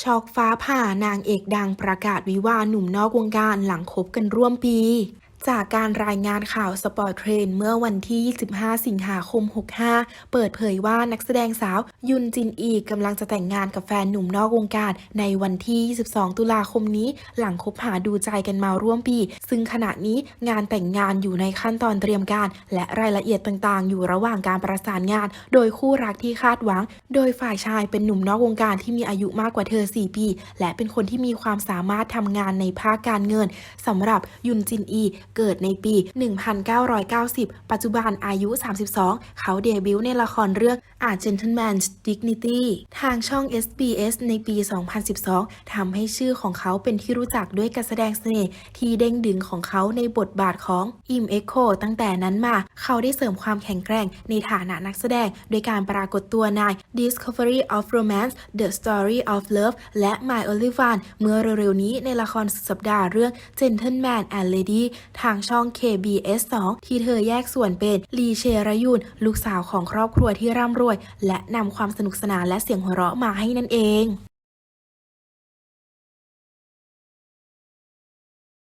ช็อกฟ้าผ่านางเอกดังประกาศวิวาห์หนุ่มนอกวงการหลังคบกันร่วมปี จากการรายงานข่าวสปอร์ตเทรนเมื่อวันที่ 25 สิงหาคม 65 เปิดเผยว่านักแสดงสาวยุนจินอีกำลังจะแต่งงานกับแฟนหนุ่มนอกวงการ ในวันที่ 22 ตุลาคมนี้ หลังคบหาดูใจกันมาร่วมปี ซึ่งขณะนี้งานแต่งงานอยู่ในขั้นตอนเตรียมการ และรายละเอียดต่างๆ อยู่ระหว่างการประสานงาน โดยคู่รักที่คาดหวัง โดยฝ่ายชายเป็นหนุ่มนอกวงการที่มีอายุมากกว่าเธอ 4 ปี และเป็นคนที่มีความสามารถทำงานในภาคการเงินสำหรับยุนจินอีเกิดในปี 1990 ปัจจุบันอายุ 32 เขาเดบิวต์ในละครเรื่อง A Gentleman's Dignity ทางช่อง SBS ในปี 2012 ทำให้ชื่อของเขาเป็นที่รู้จักด้วยการแสดงเสน่ห์ที่เด้งดึงของเขาในบทบาทของอิมเอ็กโคตั้งแต่นั้นมา เขาได้เสริมความแข็งแกร่งในฐานะนักแสดง โดยการปรากฏตัวใน Discovery of Romance The Story of Love และ My Only One เมื่อเร็วๆนี้ในละครสุดสัปดาห์เรื่อง Gentleman and Lady ทางช่อง KBS 2 ที่เธอแยกส่วนเป็นลีเชรยุนลูกสาวของครอบครัวที่ร่ำรวย และนำความสนุกสนานและเสียงหัวเราะมาให้นั่นเอง